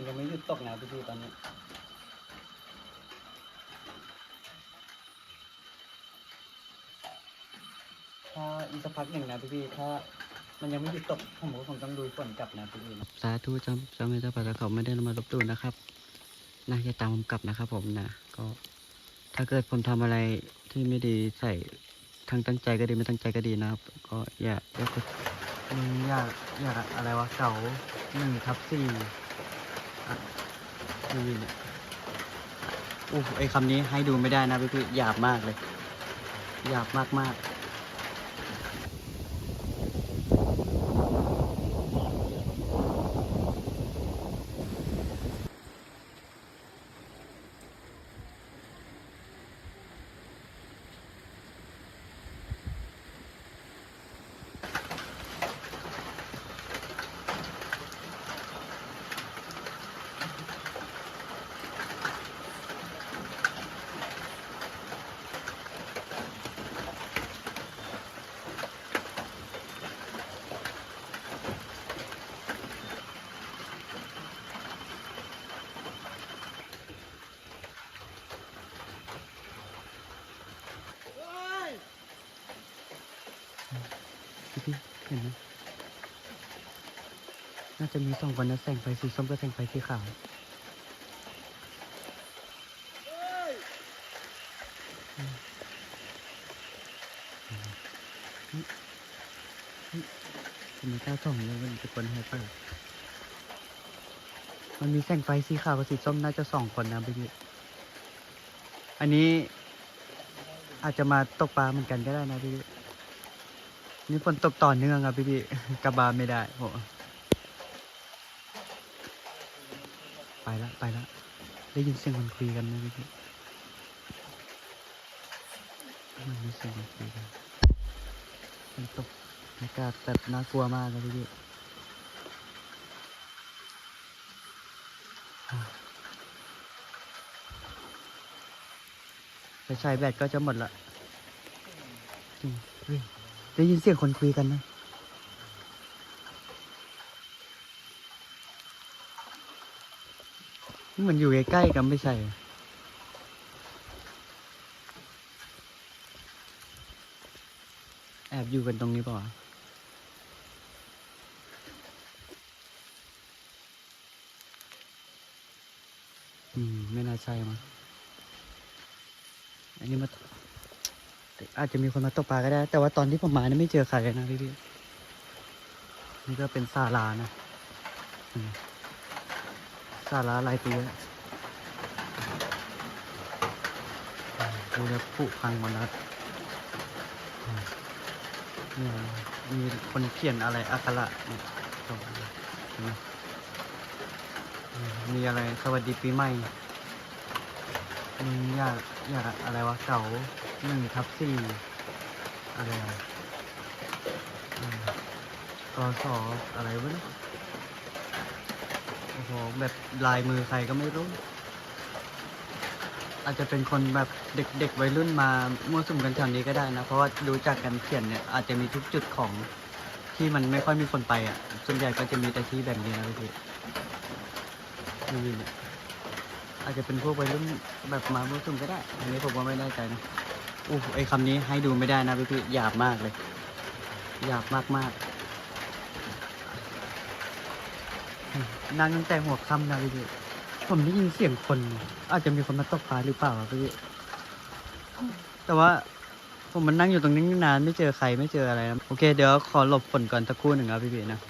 นยังไม่หยุดตกนะพี่ตอนนี้ ถ้าอีกสักพักหนึ่งนะพี่ๆถ้ามันยังไม่หยุดตกผมก็คงต้องดูฝนกลับนะพี่ๆนะสาธุจำจำไม่ได้ปะแต่เขาไม่ได้มาลบดูนะครับน่าจะตามผมกลับนะครับผมนะก็ ถ้าเกิดผมทำอะไรที่ไม่ดีใส่ทั้งตั้งใจก็ดีไม่ตั้งใจก็ดีนะครับ ก็อย่าอย่าอย่าอย่าอะไรวะเสาหนึ่งทับสี่ อะนี่นะโอ้ไอคำนี้ให้ดูไม่ได้นะพี่พี่ๆหยาบมากเลยหยาบมากมากๆ พี่พี่เห็นไหมน่าจะมีสองคนนะแสงไฟสีส้มกับแสงไฟสีขาวมอืมอืมผมไม่กล้าส่องเลยมันจะคนให้เปิดมันมีแสงไฟสีขาวกับสีส้มน่าจะสองคนนะพี่อันนี้อาจจะมาตกปลาเหมือนกันก็ได้นะพี่ นี่ฝนตกต่อเนื่องครับพี่พี่กลับบานไม่ได้โหไปละไปละได้ยินเสียงคนคุยกันไหมพี่พี่มันมีเสียงคนคุยกันฝนตกอากาศแบบน่ากลัวมากครับพี่พี่อ่าไปใช้แบตก็จะหมดละจริงเฮ้ ได้ยินเสียงคนคุยกันนะเหมือนอยู่ใกล้ๆกันไม่ใช่แอบอยู่กันตรงนี้เปล่าวะอืม ไม่น่าใช่มั้งอันนี้มา อาจจะมีคนมาตกปลาก็ได้ แต่ว่าตอนที่ผมมาเนี่ยไม่เจอใครเลยนะพี่พี่นี่ก็เป็นศาลานะอืมศาลาลายปีแล้วดูแล้วผุพังหมดแล้วอืมเนี่ยมีคนเขียนอะไรอักขระเนี่ยตรงนี้มีอะไรสวัสดีปีใหม่มีอยากอยากอะไรวะเสา หนึ่งทับสี่อะไรอะอืมกสออะไรวะเนี่ยโอ้โหแบบลายมือใครก็ไม่รู้ อาจจะเป็นคนแบบเด็กๆวัยรุ่นมามั่วสุมกันแถวนี้ก็ได้นะ เพราะว่าดูจากการเขียนเนี่ย อาจจะมีทุกจุดของที่มันไม่ค่อยมีคนไปอะ ส่วนใหญ่ก็จะมีแต่ที่แบบนี้นะพี่นี่เนี่ยอาจจะเป็นพวกวัยรุ่นแบบมามั่วสุมก็ได้ อันนี้ผมว่าไม่แน่ใจนะ โอ้ไอคำนี้ให้ดูไม่ได้นะพี่พี่หยาบมากเลยหยาบมากมากนั่งตั้งแต่หัวค่ำนะพี่พี่ผมได้ยินเสียงคน อาจจะมีคนมาตกปลาหรือเปล่าอะพี่แต่ว่าผมมันนั่งอยู่ตรงนี้นานไม่เจอใครไม่เจออะไรนะโอเคเดี๋ยวขอหลบฝนก่อนสักครู่หนึ่งครับพี่พี่นะ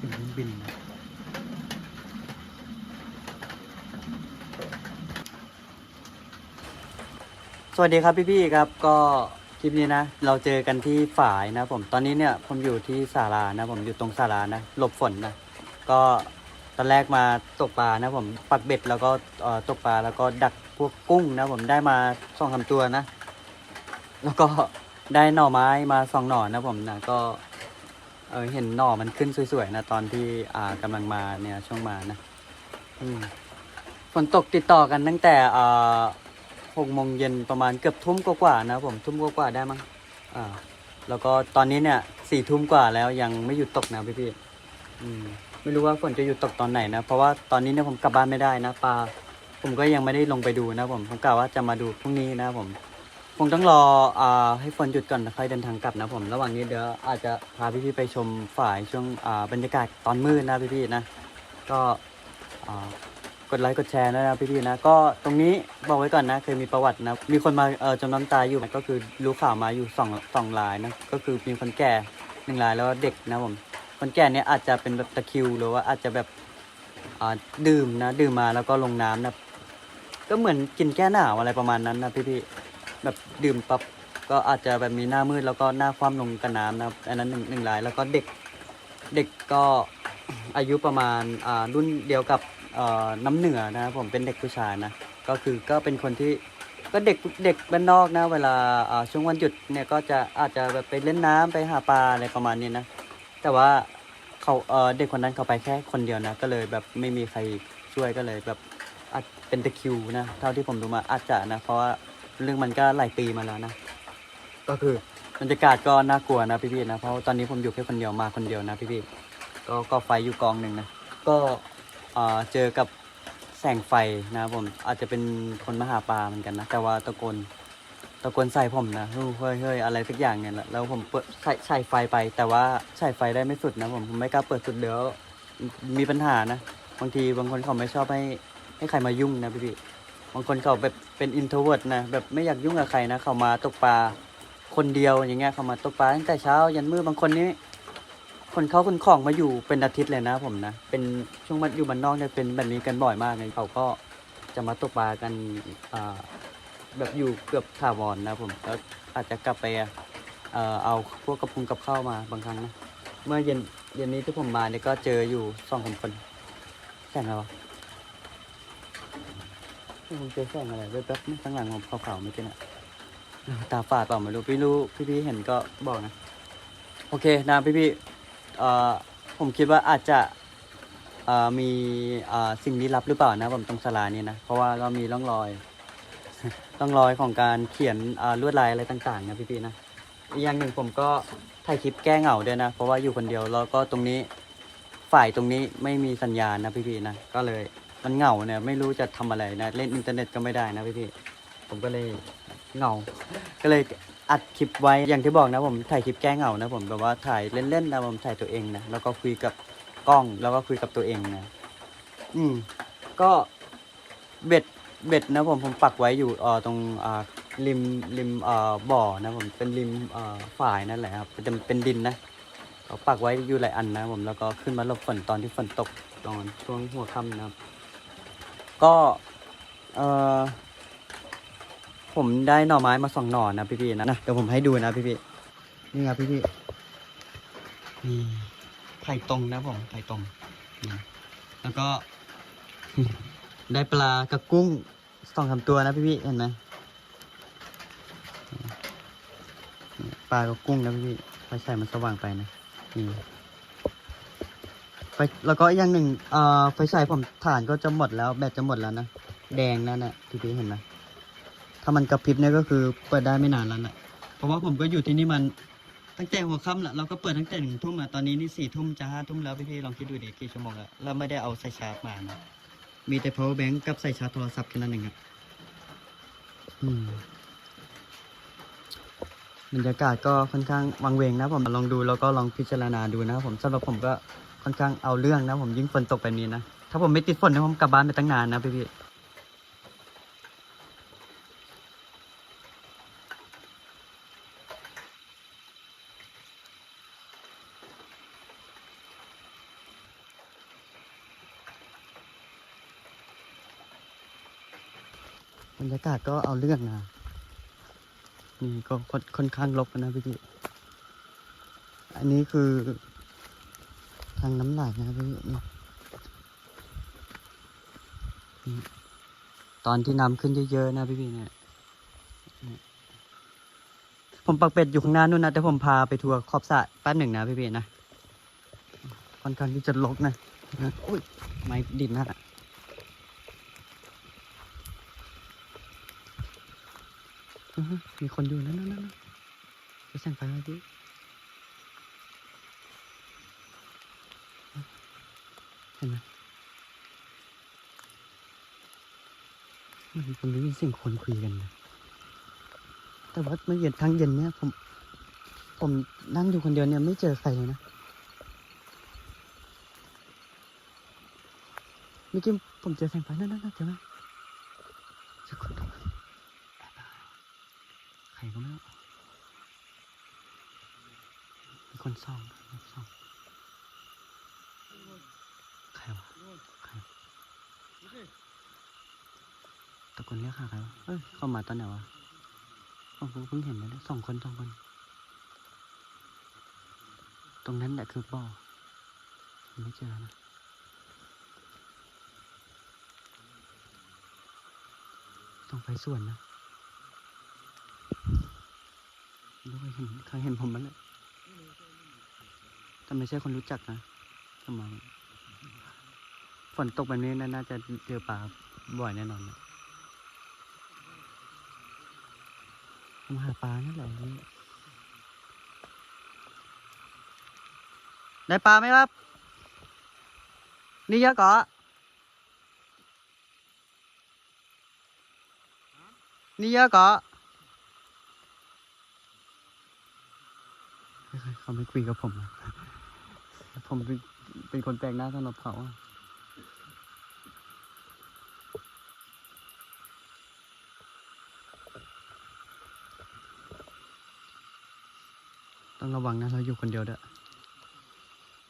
เสียงเครื่องบินนะส วัสดีครับพี่ๆครับก็คลิปนี้นะ เราเจอกันที่ฝายนะผมตอนนี้เนี่ยผมอยู่ที่ศาลานะ ผมอยู่ตรงศาลานะหลบฝนนะก็ตอนแรกมาตกปลานะผมปักเบ็ดแล้วก็ตกปลาแล้วก็ดักพวกกุ้งนะผมได้มาสองสาตัวนะ แล้วก็ได้หน่อไม้มาสองหน่อนะผมนะก็เออเห็นหน่อมันขึ้นสวยๆนะตอนที่อ่ากำลังมาเนี่ยช่วงมานะ อืมฝนตกติดต่อกันตั้งแต่อ่า หกโมงเย็นประมาณเกือบทุ่มกว่าๆนะผมทุ่มกว่าๆได้มั้งอ่าแล้วก็ตอนนี้เนี่ยสี่ทุ่มกว่าแล้วยังไม่หยุดตกนะพี่พี่ๆอืมไม่รู้ว่าฝนจะหยุดตกตอนไหนนะเพราะว่าตอนนี้เนี่ยผมกลับบ้านไม่ได้นะปลาผมก็ยังไม่ได้ลงไปดูนะผมผมกะว่าจะมาดูพรุ่งนี้นะผมคงต้องรออ่าให้ฝนหยุดก่อนค่อยเดินทางกลับนะผมระหว่างนี้เดี๋ยวอาจจะพาพี่ๆไปชมฝ่ายช่วงอ่าบรรยากาศตอนมืดนะพี่ๆนะก็อ่า กดไลค์กดแชร์นะพี่ๆนะ ก็ตรงนี้บอกไว้ก่อนนะ เคยมีประวัตินะ มีคนมาเออจมน้ำตายอยู่ ก็คือรู้ข่าวมาอยู่สองสองรายนะ ก็คือมีคนแก่หนึ่งรายแล้วเด็กนะผม คนแก่เนี่ยอาจจะเป็นแบบตะคิวหรือว่าอาจจะแบบอ่าดื่มนะ ดื่มมาแล้วก็ลงน้ำนะ ก็เหมือนกินแก้หนาวอะไรประมาณนั้นนะพี่ๆ แบบดื่มปั๊บก็อาจจะแบบมีหน้ามืดแล้วก็หน้าคว่ำลงกับน้ำนะอันนั้นหนึ่งหนึ่งรายแล้วก็เด็กเด็กก็อายุประมาณอ่ารุ่นเดียวกับ น้ำเหนือนะผมเป็นเด็กผู้ชายนะก็คือก็เป็นคนที่ก็เด็กเด็กบ้านนอกนะ เวลาช่วงวันหยุดเนี่ยก็จะอาจจะแบบไปเล่นน้ำไปหาปลาอะไรประมาณนี้นะ แต่ว่าเขาเเด็กคนนั้นเขาไปแค่คนเดียวนะ ก็เลยแบบไม่มีใครช่วยก็เลยแบบอาจเป็นตะคิวนะเท่าที่ผมดูมาอาจจะนะ เพราะว่าเรื่องมันก็หลายปีมาแล้วนะ ก็คือบรรยากาศก็น่ากลัวนะพี่ๆนะเพราะตอนนี้ผมอยู่แค่คนเดียวมาคนเดียวนะพี่ๆก็ก็ไฟอยู่กองหนึ่งนะก็ เจอกับแสงไฟนะผมอาจจะเป็นคนมาหาปลาเหมือนกันนะ แต่ว่าตะโกนตะโกนใส่ผมนะเฮ้ยเฮ้ยเฮ้ยอะไรสักอย่างเนี่ยแหละแล้วผมเปิดใส่ใส่ไฟไป แต่ว่าใส่ไฟได้ไม่สุดนะผมผมไม่กล้าเปิดสุดเดี๋ยวมีปัญหานะบางทีบางคนเขาไม่ชอบให้ให้ใครมายุ่งนะพี่พี่บางคนเขาแบบเป็นอินโทรเวิร์ดนะแบบไม่อยากยุ่งกับใครนะเขามาตกปลาคนเดียวอย่างเงี้ยเขามาตกปลาตั้งแต่เช้า ยันมืดบางคนนี่ คนเขาคนของมาอยู่เป็นอาทิตย์เลยนะผมนะ เป็นช่วงมันอยู่บ้านนอกเนี่ยเป็นแบบนี้กันบ่อยมากเลยเขาก็จะมาตกปลากันอ่าแบบอยู่เกือบถาวรนะผมแล้วอาจจะกลับไปเอ่อเอาพวกกระพุงกับข้าวมาบางครั้งนะเมื่อเย็นเย็นนี้ที่ผมมาเนี่ยก็เจออยู่สองสามคนแสงอะไรวะผมเจอแสงอะไรแป๊บๆข้างหลังผมขาวๆไม่ใช่นะตาฝาดเปล่าไม่รู้พี่รู้พี่ๆเห็นก็บอกนะ โอเคนะพี่ๆ เอ่อผมคิดว่าอาจจะเอ่อมีเอ่อสิ่งลี้ลับหรือเปล่านะผมตรงศาลานี้นะ เพราะว่าก็มีร่องรอย ร่องรอยของการเขียนอ่าลวดลายอะไรต่างๆนะพี่ๆนะอีกอย่างหนึ่งผมก็ถ่ายคลิปแก้เหงาด้วยนะ เพราะว่าอยู่คนเดียวแล้วก็ตรงนี้ฝ่ายตรงนี้ไม่มีสัญญาณนะพี่ๆนะก็เลยมันเหงาเนี่ยไม่รู้จะทำอะไรนะ เล่นอินเทอร์เน็ตก็ไม่ได้นะพี่ๆผมก็เลย เหงา ก็เลยอัดคลิปไว้อย่างที่บอกนะผมถ่ายคลิปแก้เหงานะผมแบบว่าถ่ายเล่นๆนะผมถ่ายตัวเองนะแล้วก็คุยกับกล้องแล้วก็คุยกับตัวเองนะอืมก็เบ็ดเบ็ดนะผมผมปักไว้อยู่เอ่อตรงอ่าริมริมเอ่อบ่อนะผมเป็นริมเอ่อฝ่ายนั่นแหละครับเป็นเป็นดินนะเขาปักไว้อยู่หลายอันนะผมแล้วก็ขึ้นมาหลบฝนตอนที่ฝนตกตอนช่วงหัวค่ำนะครับ ก็เอ่อ ผมได้หน่อไม้มาสองหน่อนะพี่ๆนะนะเดี๋ยวผมให้ดูนะพี่ๆนี่ครับพี่ๆนี่ไผ่ตรงนะผมไผ่ตรงนี่แล้วก็ ได้ปลากับกุ้งสองสาตัวนะพี่ๆเห็นไหมปลากับกุ้งนะพี่ๆไฟใส่มันสว่างไปนะนี่ไฟแล้วก็อย่างหนึ่งเอ่อไฟใส่ผมฐานก็จะหมดแล้วแบตจะหมดแล้วนะแดงแล้วนะพี่พี่ๆเห็นไหม ถ้ามันกระพริบเนี่ยก็คือเปิดได้ไม่นานแล้วนะเพราะว่าผมก็อยู่ที่นี่มันตั้งแต่หัวค่ำละเราก็เปิดตั้งแต่หนึ่งทุ่มอะตอนนี้นี่สี่ทุ่มจะห้าทุ่มแล้วพี่พี่ๆลองคิดดูดิกี่ชั่วโมงแล้วแล้วไม่ได้เอาสายชาร์จมานะมีแต่ power bank กับใส่ชาร์จโทรศัพท์แค่นั้นเองครับอืมบรรยากาศก็ค่อนข้างวังเวงนะผมลองดูแล้วก็ลองพิจารณาดูนะครับผมสำหรับผมก็ค่อนข้างเอาเรื่องนะผมยิ่งฝนตกแบบนี้นะถ้าผมไม่ติดฝนเนี่ยผมกลับบ้านไปตั้งนานนะพี่พี่ บรรยากาศก็เอาเรื่องนะ นี่ก็ค่อนค่อนข้างลกนะพี่พี่อันนี้คือ ทางน้ำหลากนะพี่พี่นี่ตอนที่น้ำขึ้นเยอะๆนะพี่พี่เนี่ยผมปักเป็ดอยู่ข้างหน้านู่นนะแต่ผมพาไปทัวร์ขอบสระแป๊บหนึ่งนะพี่พี่นะค่อนข้างที่จะลกนะอุ้ย ไม้ดินนะอื้อหือ มีคนอยู่นั่นนั่นนั่นไปแสงไฟมาพี่เห็นไหมมันผมได้ยินเสียงคนคุยกันนะแต่ว่าเมื่อเย็นทั้งเย็นเนี่ยผม ผมนั่งอยู่คนเดียวเนี่ยไม่เจอใครเลยนะเมื่อกี้ผมเจอแสงไฟนั่นนั่นนั่นเจอไหมเจอคนตรงนั้นแอบมาใครก็ไม่รู้ มีคนส่องมีคนส่องใครวะใครตะโกนเรียกหาใครวะเอ้ยเข้ามาตอนไหนวะผมเพิ่งเห็นเลยนะสองคนสองคน ตรงนั้นแหละคือบ่อไม่เจอนะต้องไปส่วนนะไม่เคยเห็นเคยเห็นผมมันเลย แต่ไม่ใช่คนรู้จักนะทำไมฝนตกแบบนี้น่าจะเจอปลาบ่อยแน่นอนนะผมหาปลานั่นแหละนี่ได้ปลาไหมครับ นี่เยอะก่อนี่เยอะก่อเฮ้ยเขาไม่คุยกับผมอะ ผมเป็นเป็นคนแปลกหน้าสำหรับเขาอะต้องระวังนะเราอยู่คนเดียวด้วย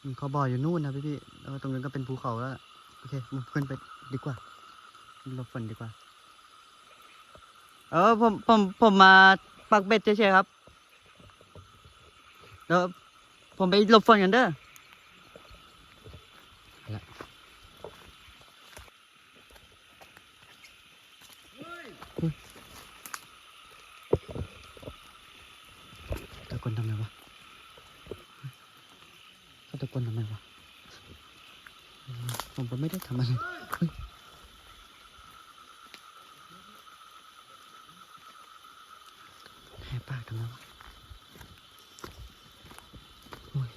อืมเขาบ่ออยู่นู่นนะพี่พี่แล้วตรงนั้นก็เป็นภูเขาแล้ว โอเคมาขึ้นไปดีกว่าหลบฝนดีกว่า เออผมผมผมมาปักเบ็ดเฉยๆครับ แล้วผมไปหลบฝนกันเด้อ เอาละอุ๊ยตะโกนทำไมวะเขาตะโกนทำไมวะอืมผมก็ไม่ได้ทำอะไรเฮ้ยแหกปากทำไมวะโอ้ย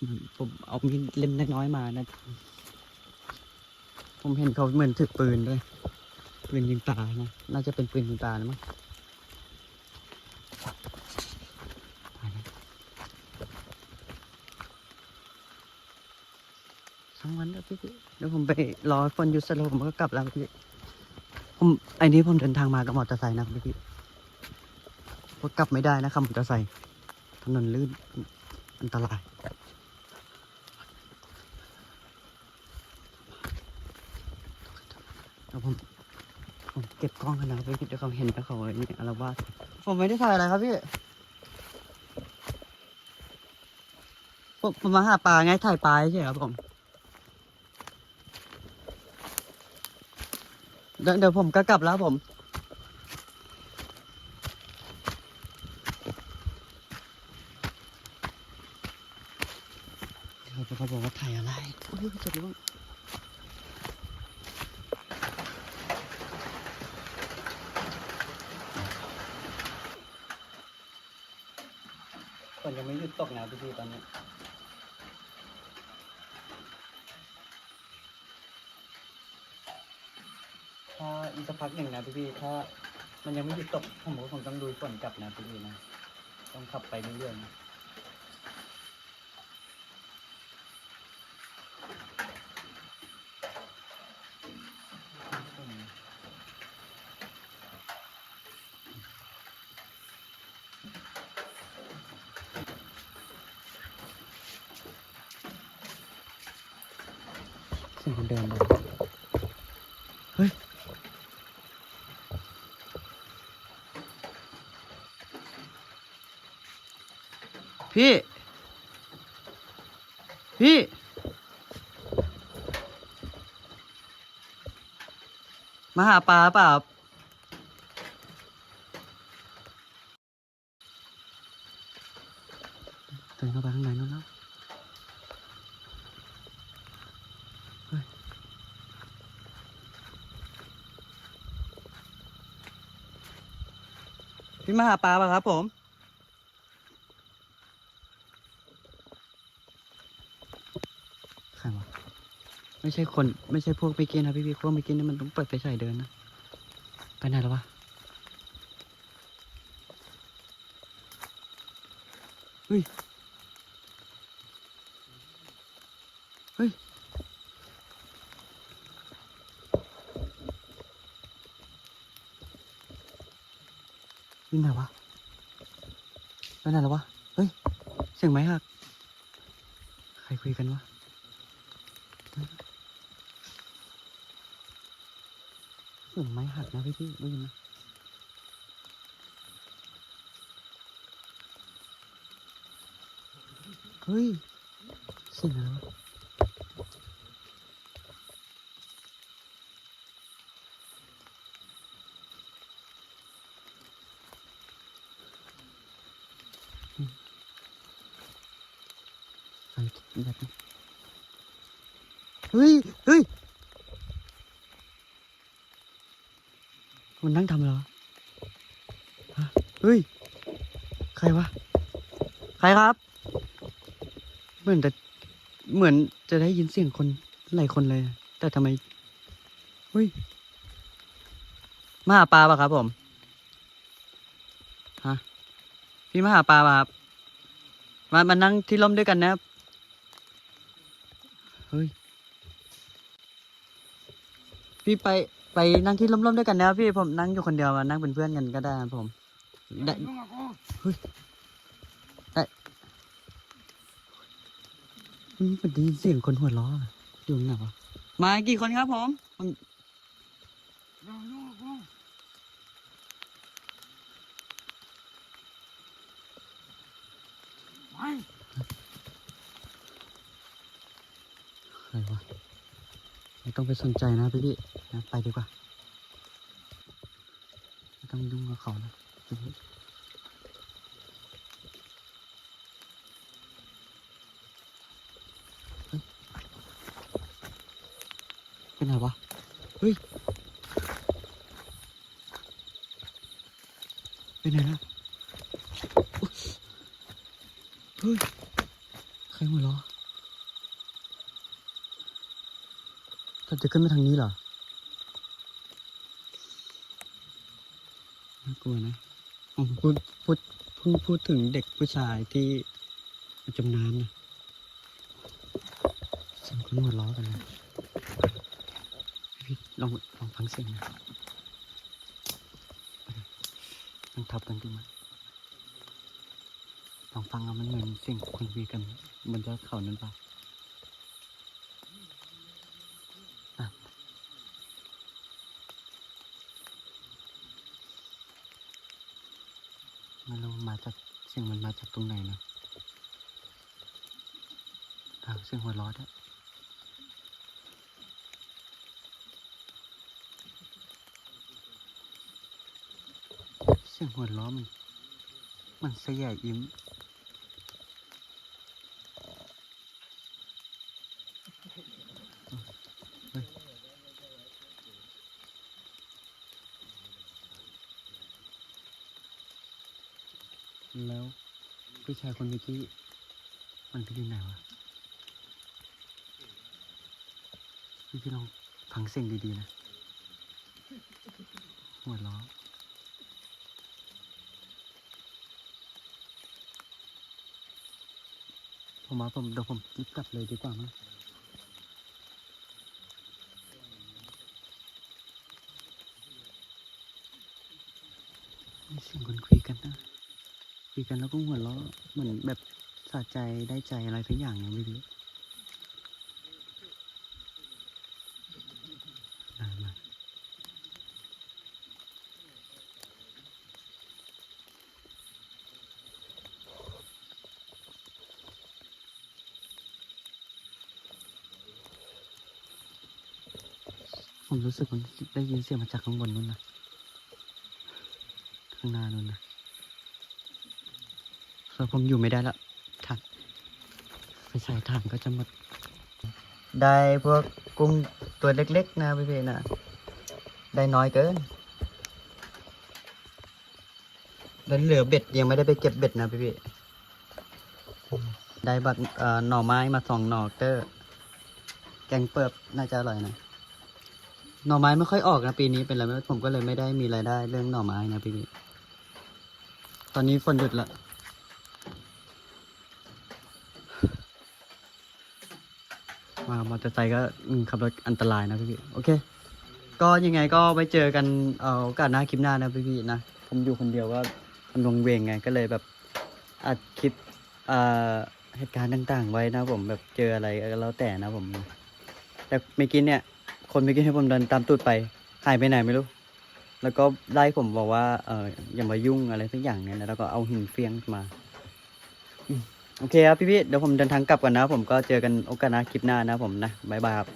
อืมผ มเอามีเล่มน้อยๆมานะ ผมเห็นเขาเหมือนถือปืนด้วย ปืนยิงปลานะ น่าจะเป็นปืนยิงปลานะมั้งตายแล้วสองวันแล้วพี่เดี๋ยวผมไปรอฝนหยุดสแล้วผมก็กลับแล้วพี่ผมไอ้นี้ผมเดินทางมากับมอเตอร์ไซค์นะพี่พี่เพราะกลับไม่ได้นะครับมอเตอร์ไซค์ถนนลื่นอันตรายเดี๋ยวผมผมเก็บกล้องกันนะพี่เดี๋ยวเขาเห็นแล้วเขาไอ้นี่อารวาสผมไม่ได้ถ่ายอะไรครับพี่ผมผมมาหาปลาไงถ่ายปลาใช่ครับผมเดี๋ยวเดี๋ยวผมก็กลับแล้วผมเดี๋ยวเขาบอกว่าถ่ายอะไรโอ้ยจะรู้ว่า ฝนยังไม่หยุด ตกนะพี่พี่ๆตอนนี้ถ้าอีกสักพักหนึ่งนะพี่พี่ๆถ้ามันยังไม่หยุดตกผมก็คงต้องดูฝนกลับนะพี่พี่ๆนะ ต้องขับไปเรื่อยๆนะ เสียงคนเดินเลยเฮ้ยพี่ พี่ มาหาปลาเปล่า พี่มาหาปลาเปล่าครับผม ใครวะไม่ใช่คน ไม่ใช่พวกไปกินนะพี่พี่พวกไปกินนี่มันต้องเปิดไฟฉายเดินนะ ไปไหนแล้ววะ เฮ้ย เฮ้ย วิ่ไหนวะไปไหนแล้ววะ เฮ้ย เสียงไม้หัก ใครคุยกันวะเสียงไม้หักนะพี่พี่ได้ยินไหมเฮ้ยเสียงอะไรวะอืมไปแบบนี้เฮ้ย เฮ้ย มันนั่งทำอะไรวะฮะ เฮ้ย ใครวะ ใครครับ เหมือนจะเหมือนจะได้ยินเสียงคนหลายคนเลย แต่ทำไม เฮ้ย มาหาปลาปะครับผม ฮะ พี่มาหาปลาปะครับ มา มานั่งที่ร่มด้วยกันนะครับเฮ้ย พี่ไปไปนั่งที่ร่มๆด้วยกันนะครับพี่ผมนั่งอยู่คนเดียวมานั่งเป็นเพื่อนกันก็ได้ครับผม ได้เฮ้ยได้มันเป็นได้ยินเสียงคนหัวล้ออยู่ไหนวะมากี่คนครับผมครวะไม่ต้องไปสนใจนะพี่พี่นะไปดีกว่าไม่ต้องยุ่งกับเขานะ เป็นไงวะ เฮ้ย เป็นไงนะเฮ้ย ใครหัวเราะเราจะขึ้นไปทางนี้เหรอ น่ากลัวนะ ผมพูดพูดพิ่งพูดถึงเด็กผู้ชายที่จมน้ำนะเสียงคนหัวล้อกันนะพี่ลองลองฟังเสียงนะมันทับกันขึ้นมาลองฟังเอามันเหมือนเสียงคนคุยกันบนยอดเขานั้นปะ ไม่รู้มาจากเสียงมันมาจาก ตรงไหนนะถามเสียงหัวร้อนอะเสียงหัวเร้อมัน มันเสียยิ้มเฮ้ย แล้วผู้ ชายคนเมื่อกี้ มันไปอยู่ไหนวะพี่พี่ลองฟังเสียงดีๆนะหัวล้อผมว่าผมเดี๋ยวผมรีบกลับเลยดีกว่ามั้ง คุยกันแล้วก็หัวเราะเหมือนแบบสะใจได้ใจอะไรสักอย่างอย่างม่รู้ผมรู้สึกมันได้ยินเสียงมาจากข้างบนนู้นนะข้างหน้านู้นนะ ส่วผมอยู่ไม่ได้ละถังไฟฉายถ่านก็จะหมด ได้พวกกุ้งตัวเล็กๆนะพี่เพนะได้น้อยเกินแล้วเหลือเบ็ดยังไม่ได้ไปเก็บเบ็ดนะพี่พี่ได้บักเอ่อหน่อไม้มาสองหน่อเตอร์แกงเปิบน่าจะอร่อยนะหน่อไม้ไม่ค่อยออกนะปีนี้เป็นไรไม่ผมก็เลยไม่ได้มีรายได้เรื่องหน่อไม้นะพี่พี่ตอนนี้ฝนหยุดละมามอเตอร์ไซค์ก็ขับรถอันตรายนะพี่โอเค ก็ยังไงก็ไว้เจอกันเอ่อโอกาสหน้าคลิปหน้านะพี่นะ ผมอยู่คนเดียวก็มันวงเวงไงก็เลยแบบอัดคลิปเหตุการณ์ต่าง ๆ ไว้นะผมแบบเจออะไรก็แล้วแต่นะผม แต่เมื่อกี้เนี่ย คนเมื่อกี้ให้ผมเดินตามตูดไปหายไปไหนไม่รู้ แล้วก็ไล่ผมบอกว่าเอออย่ามายุ่งอะไรสักอย่างเนี่ยแล้วก็เอาหินเฟียงมา โอเคครับพี่ๆเดี๋ยวผมเดินทางกลับก่อนนะผมก็เจอกันโอกาสหน้าคลิปหน้านะผมนะบายบายครับ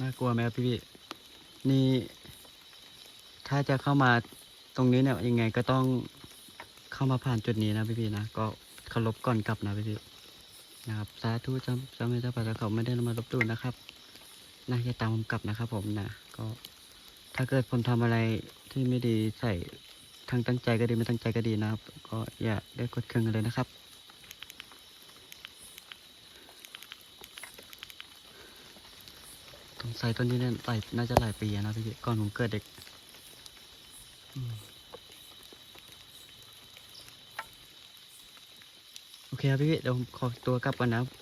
น่ากลัวไหมครับพี่ๆนี่ ถ้าจะเข้ามาตรงนี้เนี่ยยังไงก็ต้องเข้ามาผ่านจุดนี้นะพี่ๆนะก็เคารพก่อนกลับนะพี่ๆนะครับสาธุจำจำไม่ได้ปะเขาไม่ได้มาลบดูนะครับนะอย่าตามผมกลับนะครับ ผมนะก็ถ้าเกิดผมทำอะไรที่ไม่ดีใส่ ทั้งตั้งใจก็ดีไม่ตั้งใจก็ดีนะครับ ก็อย่าได้กดเครื่องกันเลยนะครับ ต้นไทรต้นนี้เนี่ยหลายน่าจะหลายปีนะพี่ก่อนผมเกิดเด็กโอเคครับพี่เดี๋ยวผมขอตัวกลับก่อนนะครับ